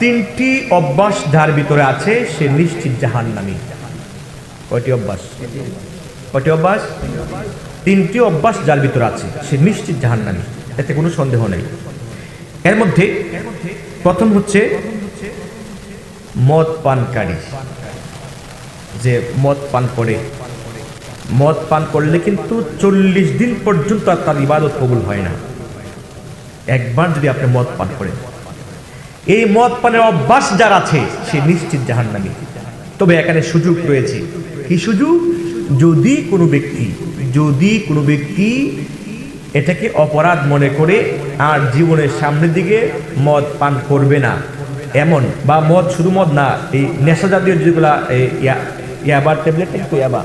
তিনটি অভ্যাস যার ভিতরে আছে, সে নিশ্চিত জাহান নামি কয়টি অভ্যাস? কয়টি অভ্যাস? তিনটি অভ্যাস যার ভিতরে আছে, সে নিশ্চিত জাহান নামি এতে কোনো সন্দেহ নেই। এর মধ্যে প্রথম হচ্ছে মদ পানকারী। যে মদ পান করে, মদ পান করলে কিন্তু চল্লিশ দিন পর্যন্ত আর তার ইবাদত কবুল হয় না। একবার যদি আপনি মদ পান করেন এই মদ পানের অভ্যাস যার আছে, সে নিশ্চিত জাহান্নামী। তবে এখানে সুযোগ রয়েছে। কি সুযোগ? যদি কোনো ব্যক্তি, যদি কোনো ব্যক্তি এটাকে অপরাধ মনে করে আর জীবনের সামনের দিকে মদ পান করবে না, এমন বা মদ শুধু মদ না, এই নেশা জাতীয় যেগুলা ইয়া- ইয়াবার ট্যাবলেট একটু ইয়াবা?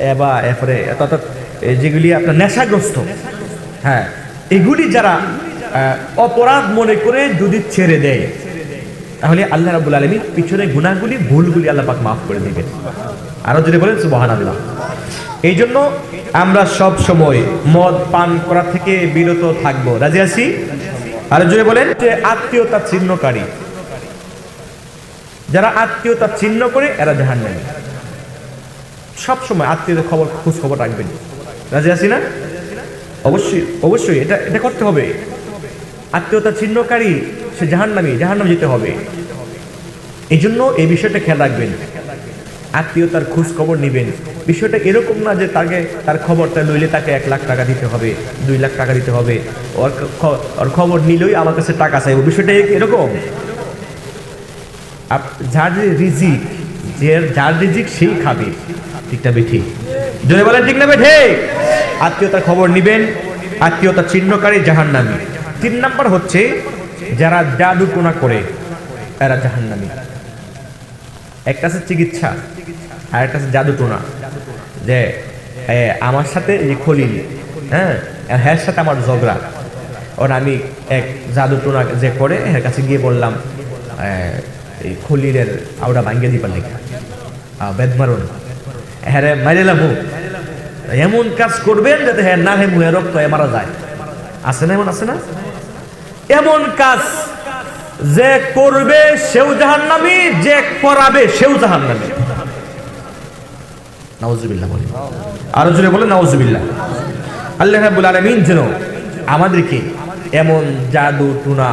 এবা এরপরে, অর্থাৎ যেগুলি আপনার নেশাগ্রস্ত হ্যাঁ এগুলি যারা অপরাধ মনে করে যদি ছেড়ে দেয়, তাহলে আল্লাহ রাবুল আলমী পিছনে গুণাগুলি ভুলগুলি আল্লাহ পাক মাফ করে দেবেন। আরও যদি বলেন সুবহান আল্লাহ এই জন্য আমরা সব সময় মদ পান করা থেকে বিরত থাকব। রাজি আছি? আর যদি বলেন, যে আত্মীয়তা ছিন্নকারী। যারা আত্মীয়তা চিহ্ন করে, এরা জাহান নেবে সব সময় আত্মীয়দের খবর, খোঁজ খবর রাখবেন। রাজি আছি না? অবশ্যই অবশ্যই এটা এটা করতে হবে। আত্মীয়তা চিহ্নকারী সে জাহান্নামী, জাহান্নাম যেতে হবে। এই জন্য এই বিষয়টা খেয়াল রাখবেন। আত্মীয়তার খোঁজ খবর নেবেন। বিষয়টা এরকম না যে তাকে, তার খবরটা লইলে তাকে এক লাখ টাকা দিতে হবে, দুই লাখ টাকা দিতে হবে। ওর খবর নিলেই আমার কাছে টাকা চাইব। বিষয়টা এরকম। যার রিজিক, যে যার রিজিক সেই খাবে। ঠিকটা বেঠি? যদি বলেন ঠিক না বেঠে? আত্মীয়তার খবর নিবেন। আত্মীয়তা চিহ্নকারী জাহান্নামী। তিন নাম্বার হচ্ছে যারা জাদু টোনা করে এরা জাহান্নামি। একটা আছে চিকিৎসা, আর একটা আছে জাদু টোনা যে আমার সাথে এই খলিল হ্যাঁ হ্যার সাথে আমার ঝগড়া। ওর আমি এক জাদু টোনা যে করে, এর কাছে গিয়ে বললাম এই খলিলের আওড়া ভাঙ্গে দিবার লেগে বেদ মারুন। হ্যাঁ মারিলাম এমন কাজ করবেন যাতে হ্যাঁ না হে মুহে রক্ত মারা যায়। আছে না এমন, আছে না? এমন কাজ যে করবে সেও জাহান্নামী, যে করাবে সেও জাহান্নামী। নাউজুবিল্লাহ বলে আরও জোরে বলে নাউজুবিল্লাহ। আল্লাহ রাব্বুল আলামিন যেন আমাদেরকে এমন জাদু, টুনা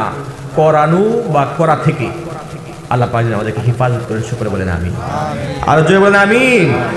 করানো বা করা থেকে আল্লাহ পাক আমাদেরকে হেফাজত করেন, শুকরে বলেন আমি আরও জোরে বলেন আমি